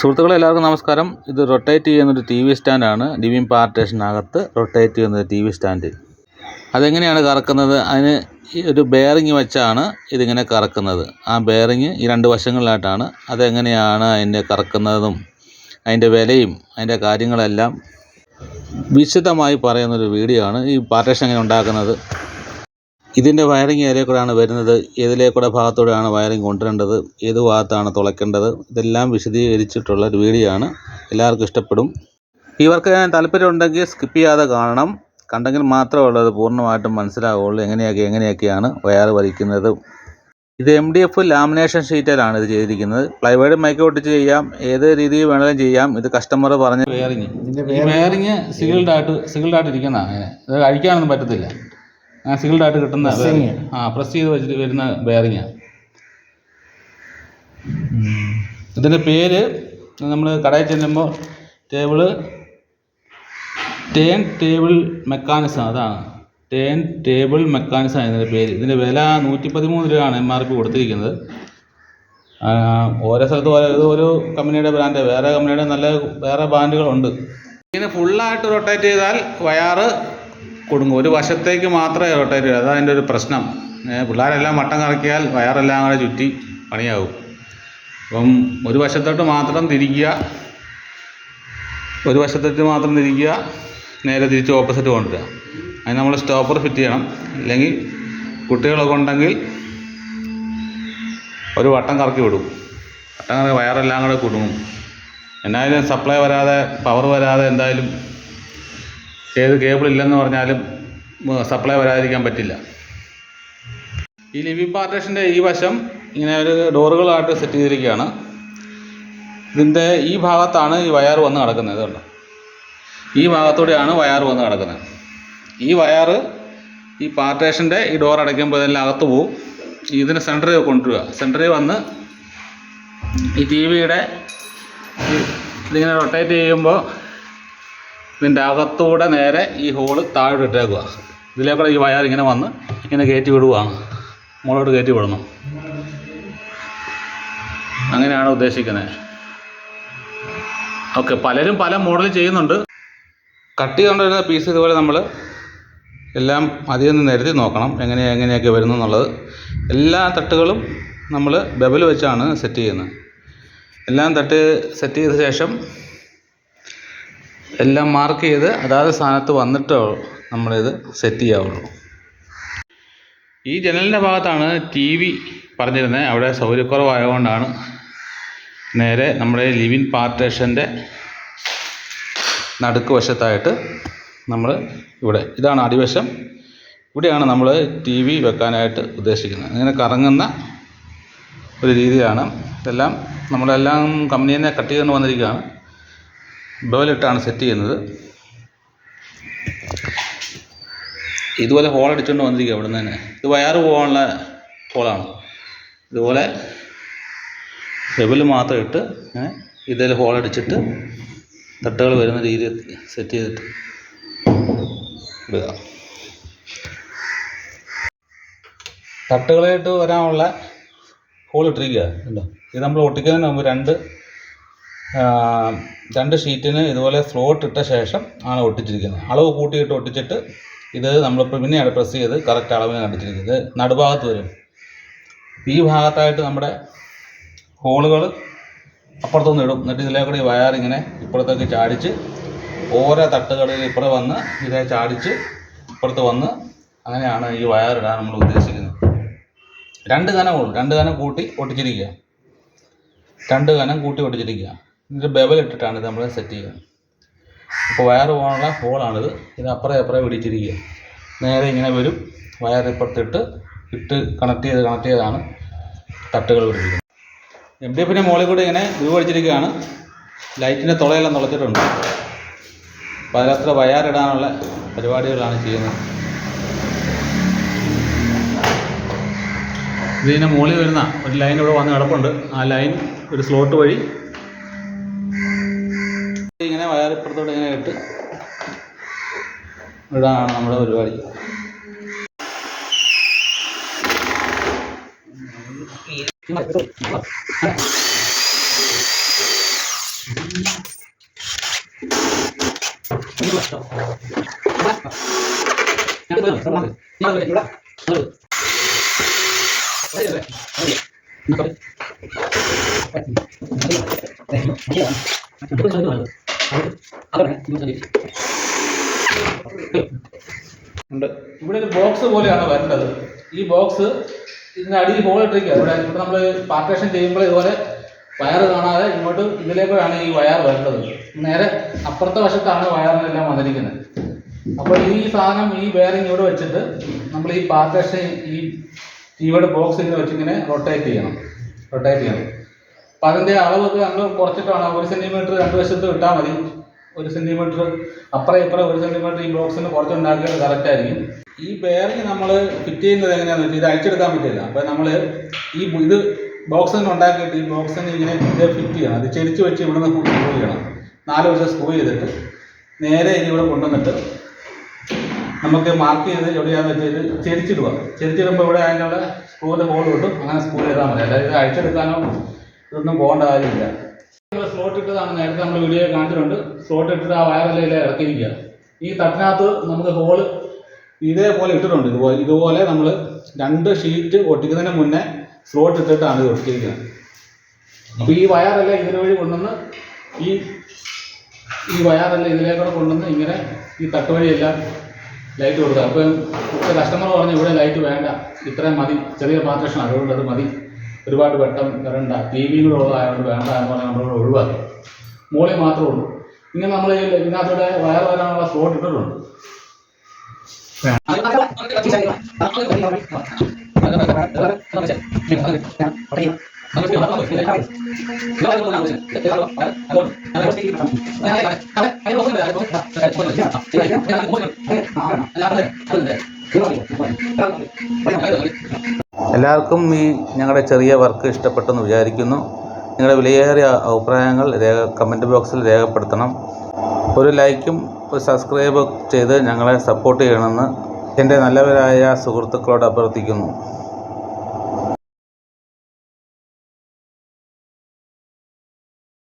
സുഹൃത്തുക്കളെ എല്ലാവർക്കും നമസ്കാരം. ഇത് റൊട്ടേറ്റ് ചെയ്യുന്നൊരു ടി വി സ്റ്റാൻഡാണ്. ലിവിങ് പാർട്ടേഷനകത്ത് റൊട്ടേറ്റ് ചെയ്യുന്ന ടി വി സ്റ്റാൻഡ്. അതെങ്ങനെയാണ് കറക്കുന്നത്? അതിന് ഒരു ബെയറിങ് വെച്ചാണ് ഇതിങ്ങനെ കറക്കുന്നത്. ആ ബെയറിങ് ഈ രണ്ട് വശങ്ങളിലായിട്ടാണ്. അതെങ്ങനെയാണ് അതിന്റെ കറക്കുന്നതും അതിന്റെ വിലയും അതിന്റെ കാര്യങ്ങളെല്ലാം വിശദമായി പറയുന്നൊരു വീഡിയോ ആണ് ഈ പാർട്ടേഷൻ എങ്ങനെ ഉണ്ടാക്കുന്നത്. ഇതിന്റെ വയറിങ് ഏരിയ കൂടെയാണ് വരുന്നത്. ഏതിലേ കൂടെ ഭാഗത്തൂടെയാണ് വയറിങ് കൊണ്ടുവരേണ്ടത്. ഏത് ഭാഗത്താണ് തുളയ്ക്കേണ്ടത്? ഇതെല്ലാം വിശദീകരിച്ചിട്ടുള്ള ഒരു വീഡിയോ ആണ്. എല്ലാവർക്കും ഇഷ്ടപ്പെടും. ഇവർക്ക് ഞാൻ താല്പര്യമുണ്ടെങ്കിൽ സ്കിപ്പ് ചെയ്യാതെ കാണണം. കണ്ടെങ്കിൽ മാത്രമേ ഉള്ളത് പൂർണമായിട്ടും മനസ്സിലാവുള്ളൂ. എങ്ങനെയൊക്കെ എങ്ങനെയൊക്കെയാണ് വയർ വലിക്കുന്നത് ഇത് എം ഡി എഫ് ലാമിനേഷൻ ഷീറ്റിലാണ് ഇത് ചെയ്തിരിക്കുന്നത്. പ്ലൈവേഡ് മൈക്ക് ഒട്ടിച്ച് ചെയ്യാം. ഏത് രീതിയിൽ വേണമെങ്കിലും ചെയ്യാം. ഇത് കസ്റ്റമർ പറഞ്ഞ വയറിങ് ഈ വയറിങ് സിഗിൾഡായിട്ട് സിഗിൾഡായിട്ട് സിഗിൾഡ് ആയിട്ട് ഇരിക്കുന്നതാണ് അങ്ങനെ ഇത് കഴിക്കാനൊന്നും പറ്റത്തില്ല. സിഗിൾഡ് ആയിട്ട് കിട്ടുന്ന ആ പ്രസ് ചെയ്ത് വെച്ചിട്ട് വരുന്ന ബെയറിങ്ങാണ് ഇതിന്റെ പേര് നമ്മൾ കടയിൽ ചെല്ലുമ്പോൾ ടേബിൾ ടേൺ ടേബിൾ മെക്കാനിസം അതാണ്. ടേൺ ടേബിൾ മെക്കാനിസം ഇതിന്റെ പേര്. ഇതിന്റെ വില നൂറ്റി പതിമൂന്ന് രൂപയാണ് എം ആർ പി കൊടുത്തിരിക്കുന്നത്. ഓരോ സ്ഥലത്ത് ഓരോ ഇത് ഒരു കമ്പനിയുടെ ബ്രാൻഡ് വേറെ കമ്പനിയുടെ നല്ല വേറെ ബ്രാൻഡുകളുണ്ട് ഇങ്ങനെ ഫുള്ളായിട്ട് റൊട്ടേറ്റ് ചെയ്താൽ വയാറ് കുടുങ്ങും. ഒരു വശത്തേക്ക് മാത്രമേ റൊട്ടേറ്റ് ചെയ്യൂ അതിന്റെ ഒരു പ്രശ്നം. പിള്ളേരെല്ലാം വട്ടം കറക്കിയാൽ വയറെല്ലാം കൂടെ ചുറ്റി പണിയാവും. അപ്പം ഒരു വശത്തോട്ട് മാത്രം തിരിക്കുക ഒരു വശത്തോട്ട് മാത്രം തിരിക്കുക നേരെ തിരിച്ച് ഓപ്പോസിറ്റ് കൊണ്ടുവരിക. അതിന് നമ്മൾ സ്റ്റോപ്പർ ഫിറ്റ് ചെയ്യണം. അല്ലെങ്കിൽ കുട്ടികളൊക്കെ ഉണ്ടെങ്കിൽ ഒരു വട്ടം കറക്കി വിടും. വട്ടം കറക്കി വയറെല്ലാം കൂടെ കുടുങ്ങും. എന്നായാലും സപ്ലൈ വരാതെ പവർ വരാതെ എന്തായാലും ഏത് കേബിൾ ഇല്ലെന്ന് പറഞ്ഞാലും സപ്ലൈ വരാതിരിക്കാൻ പറ്റില്ല. ഈ ലിവി പാർട്ടേഷന്റെ ഈ വശം ഇങ്ങനെ ഒരു ഡോറുകളായിട്ട് സെറ്റ് ചെയ്തിരിക്കുകയാണ്. ഇതിന്റെ ഈ ഭാഗത്താണ് ഈ വയർ വന്ന് കിടക്കുന്നത് ഇതുണ്ട് ഈ ഭാഗത്തൂടെയാണ് വയർ വന്ന് കിടക്കുന്നത് ഈ വയർ ഈ പാർട്ടേഷന്റെ ഈ ഡോർ അടയ്ക്കുമ്പോൾ ഇതെല്ലാം അകത്ത് പോവും. ഇതിന് സെന്ററിൽ കൊണ്ടുവരിക. സെന്ററിൽ വന്ന് ഈ ടി വിയുടെ ഇതിങ്ങനെ റൊട്ടേറ്റ് ചെയ്യുമ്പോൾ ഇതിന്റെ അകത്തൂടെ നേരെ ഈ ഹോൾ താഴോട്ട് ഇട്ടേക്കുക ഇതിലേക്കൂടെ ഈ വയർ ഇങ്ങനെ വന്ന് ഇങ്ങനെ കയറ്റി വിടുകയാണ് മുകളോട്ട് കയറ്റി വിടണം. അങ്ങനെയാണ് ഉദ്ദേശിക്കുന്നത് ഓക്കെ പലരും പല മോഡൽ ചെയ്യുന്നുണ്ട്. കട്ട് ചെയ്തുകൊണ്ടിരുന്ന പീസ് ഇതുപോലെ നമ്മൾ എല്ലാം അധികം നിന്ന് നിരത്തി നോക്കണം. എങ്ങനെയാണ് എങ്ങനെയൊക്കെ വരുന്നു എന്നുള്ളത്. എല്ലാ തട്ടുകളും നമ്മൾ ബബൽ വെച്ചാണ് സെറ്റ് ചെയ്യുന്നത്. എല്ലാം തട്ട് സെറ്റ് ചെയ്ത ശേഷം എല്ലാം മാർക്ക് ചെയ്ത് അതാത് സ്ഥാനത്ത് വന്നിട്ടേ നമ്മളിത് സെറ്റ് ചെയ്യാവുള്ളൂ. ഈ ജനലിന്റെ ഭാഗത്താണ് ടി വി പറഞ്ഞിരുന്നത് അവിടെ സൗകര്യക്കുറവായതുകൊണ്ടാണ് നേരെ നമ്മുടെ ലിവിൻ പാർട്ടേഷന്റെ നടുക്ക് വശത്തായിട്ട് നമ്മൾ ഇവിടെ ഇതാണ് അടിവശം ഇവിടെയാണ് നമ്മൾ ടി വി വെക്കാനായിട്ട് ഉദ്ദേശിക്കുന്നത്. ഇങ്ങനെ കറങ്ങുന്ന ഒരു രീതിയാണ് ഇതെല്ലാം നമ്മളെല്ലാം കമ്പനിയിൽ നിന്ന് കട്ട് ചെയ്തുകൊണ്ട് വന്നിരിക്കുകയാണ്. ബേലിട്ടാണ് സെറ്റ് ചെയ്യുന്നത്. ഇതുപോലെ ഹോൾ അടിച്ചുകൊണ്ട് വന്നിരിക്കുക ഇവിടെ നിന്ന് തന്നെ. ഇത് വയറ് പോകാനുള്ള ഹോളാണ് ഇതുപോലെ ലെവൽ മാത്രം ഇട്ട് ഇതേ ഹോൾ അടിച്ചിട്ട് തട്ടുകൾ വരുന്ന രീതിയിൽ സെറ്റ് ചെയ്തിട്ട് ഇടുക. തട്ടുകളായിട്ട് വരാനുള്ള ഹോൾ ഇട്ടിരിക്കുക ഉണ്ടോ ഇത് നമ്മൾ ഒട്ടിക്കുന്നതിന് മുമ്പ് രണ്ട് രണ്ട് ഷീറ്റിന് ഇതുപോലെ സ്ലോട്ട് ഇട്ട ശേഷം ആണ് ഒട്ടിച്ചിരിക്കുന്നത്. അളവ് കൂട്ടിയിട്ട് ഒട്ടിച്ചിട്ട് ഇത് നമ്മളിപ്പോൾ പിന്നെയാണ് പ്രസ് ചെയ്ത് കറക്റ്റ് അളവിന് കണ്ടിച്ചിരിക്കുന്നത് ഇത് നടുഭാഗത്ത് വരും. ഈ ഭാഗത്തായിട്ട് നമ്മുടെ ഹോളുകൾ അപ്പുറത്തുനിന്ന് ഇടും. എന്നിട്ട് ഇതിലേ കൂടി ഇങ്ങനെ ഇപ്പുറത്തേക്ക് ചാടിച്ച് ഓരോ തട്ടുകളിൽ ഇപ്പുറം വന്ന് ഇതേ ചാടിച്ച് ഇപ്പുറത്ത് വന്ന് അങ്ങനെയാണ് ഈ വയർ ഇടാൻ നമ്മൾ ഉദ്ദേശിക്കുന്നത്. രണ്ട് കനമുള്ളൂ രണ്ട് കനം കൂട്ടി ഒട്ടിച്ചിരിക്കുക. രണ്ട് കനം കൂട്ടി ഒട്ടിച്ചിരിക്കുക. എന്നിട്ട് ബെവൽ ഇട്ടിട്ടാണ് നമ്മൾ സെറ്റ് ചെയ്യുന്നത് അപ്പോൾ വയർ പോകാനുള്ള ഹോളാണിത് ഇത് അപ്പുറേ അപ്പുറേ പിടിച്ചിരിക്കുക. നേരെ ഇങ്ങനെ വരും. വയർ ഇപ്പുറത്തിട്ട് ഇട്ട് കണക്ട് ചെയ്ത് കണക്ട് ചെയ്താണ് തട്ടുകൾ പിടിപ്പിക്കുന്നത്. എം ഡി എഫിന്റെ മുകളിൽ കൂടി ഇങ്ങനെ ഗ്രൂ അടിച്ചിരിക്കുകയാണ്. ലൈറ്റിന്റെ തുളയെല്ലാം തുളച്ചിട്ടുണ്ട്. അപ്പോൾ അതിലത്ര വയറിടാനുള്ള പരിപാടികളാണ് ചെയ്യുന്നത്. ഇതിന്റെ മുകളിൽ വരുന്ന ഒരു ലൈൻ ഇവിടെ വന്ന് കിടപ്പുണ്ട്. ആ ലൈൻ ഒരു സ്ലോട്ട് വഴി ആയിട്ട് ഇടാനാണ് നമ്മുടെ പരിപാടി. ഞാൻ ഉണ്ട്. ഇവിടെ ഒരു ബോക്സ് പോലെയാണ് വരേണ്ടത്. ഈ ബോക്സ് ഇതിന്റെ അടിയിൽ ഹോൾ ഇട്ടിരിക്കുക. ഇവിടെ ഇവിടെ നമ്മൾ പാർട്ടേഷൻ ചെയ്യുമ്പോൾ ഇതുപോലെ വയർ കാണാതെ ഇങ്ങോട്ട് ഇതിലേക്കാണ് ഈ വയർ വരേണ്ടത്. നേരെ അപ്പുറത്തെ വശത്താണ് വയറിനെല്ലാം വന്നിരിക്കുന്നത്. അപ്പോൾ ഈ സാധനം ഈ ബെയറിംഗ് ഇവിടെ വെച്ചിട്ട് നമ്മൾ ഈ പാർട്ടേഷൻ ഈ ഇവിടെ ബോക്സ് ഇങ്ങനെ വെച്ചിങ്ങനെ റൊട്ടേറ്റ് ചെയ്യണം. റൊട്ടേറ്റ് ചെയ്യണം. അപ്പം അതിന്റെ അളവൊക്കെ അങ്ങ് കുറച്ചിട്ടാണ്. ഒരു സെന്റിമീറ്റർ രണ്ട് വശത്ത് ഇട്ടാൽ മതി. ഒരു സെന്റിമീറ്റർ അപ്പുറം ഇപ്പുറം ഒരു സെന്റിമീറ്റർ ഈ ബോക്സിന് കുറച്ചുണ്ടാക്കിയാൽ കറക്റ്റ് ആയിരിക്കും. ഈ ബെയറിംഗ് നമ്മൾ ഫിറ്റ് ചെയ്യുന്നത് എങ്ങനെയാണെന്ന് വെച്ചാൽ ഇത് അഴിച്ചെടുക്കാൻ പറ്റില്ല. അപ്പോൾ നമ്മൾ ഈ ഇത് ബോക്സിന് ഉണ്ടാക്കിയിട്ട് ഈ ബോക്സിന് ഇങ്ങനെ ഇത് ഫിറ്റ് ചെയ്യണം. അത് ചെരിച്ച് വെച്ച് ഇവിടെ നിന്ന് സ്ക്രൂ ചെയ്യണം. നാല് വശം സ്ക്രൂ ചെയ്തിട്ട് നേരെ ഇത് ഇവിടെ കൊണ്ടുവന്നിട്ട് നമുക്ക് മാർക്ക് ചെയ്ത് എവിടെയാന്ന് വെച്ചാൽ ഇത് ചെരിച്ചിടുക. ചെരിച്ചിടുമ്പോൾ ഇവിടെ അതിനുള്ള സ്ക്രൂവിന്റെ ഹോൾ കിട്ടും. അങ്ങനെ സ്ക്രൂ ചെയ്താൽ മതി. അല്ലാതെ ഇത് അഴിച്ചെടുക്കാനോ ഇതൊന്നും പോകേണ്ട കാര്യമില്ല. സ്ലോട്ട് ഇട്ടതാണ് നേരത്തെ നമ്മൾ വീഡിയോ കാണിച്ചിട്ടുണ്ട്. സ്ലോട്ട് ഇട്ടിട്ട് ആ വയറെല്ലാം ഇതിൽ ഇറക്കിയിരിക്കുക ഈ തട്ടിനകത്ത് നമുക്ക് ഹോൾ ഇതേപോലെ ഇട്ടിട്ടുണ്ട്. ഇതുപോലെ ഇതുപോലെ നമ്മൾ രണ്ട് ഷീറ്റ് ഒട്ടിക്കുന്നതിന് മുന്നേ സ്ലോട്ട് ഇട്ടിട്ടാണ് ഇത് ഒട്ടിയിരിക്കുന്നത് അപ്പോൾ ഈ വയറെല്ലാം ഇതിന് വഴി കൊണ്ടുവന്ന് ഈ ഈ വയറെല്ലാം ഇതിലേക്കൂടെ കൊണ്ടുവന്ന് ഇങ്ങനെ ഈ തട്ട് വഴിയെല്ലാം ലൈറ്റ് കൊടുക്കുക. അപ്പം കസ്റ്റമർ പറഞ്ഞു ഇവിടെ ലൈറ്റ് വേണ്ട. ഇത്രയും മതി. ചെറിയ പാർട്ടേഷൻ അതുകൊണ്ട് അത് മതി. ഒരുപാട് വെട്ടം വരണ്ട ടി വിയും കൂടെ ഉള്ളതായതുകൊണ്ട് വേണ്ട എന്ന് പറഞ്ഞാൽ നമ്മളിവിടെ ഒഴിവാക്കി. മുകളിൽ മാത്രമേ ഉള്ളൂ. ഇങ്ങനെ നമ്മൾ ഇതിനകത്തൂടെ വയർ വരാനുള്ള സ്ലോട്ട് ഇട്ടിട്ടുണ്ട്. എല്ലാവർക്കും ഈ ഞങ്ങളുടെ ചെറിയ വർക്ക് ഇഷ്ടപ്പെട്ടെന്ന് വിചാരിക്കുന്നു. നിങ്ങളുടെ വിലയേറിയ അഭിപ്രായങ്ങൾ രേഖ കമന്റ് ബോക്സിൽ രേഖപ്പെടുത്തണം. ഒരു ലൈക്കും ഒരു സബ്സ്ക്രൈബ് ചെയ്ത് ഞങ്ങളെ സപ്പോർട്ട് ചെയ്യണമെന്ന് എന്റെ നല്ലവരായ സുഹൃത്തുക്കളോട് അഭ്യർത്ഥിക്കുന്നു.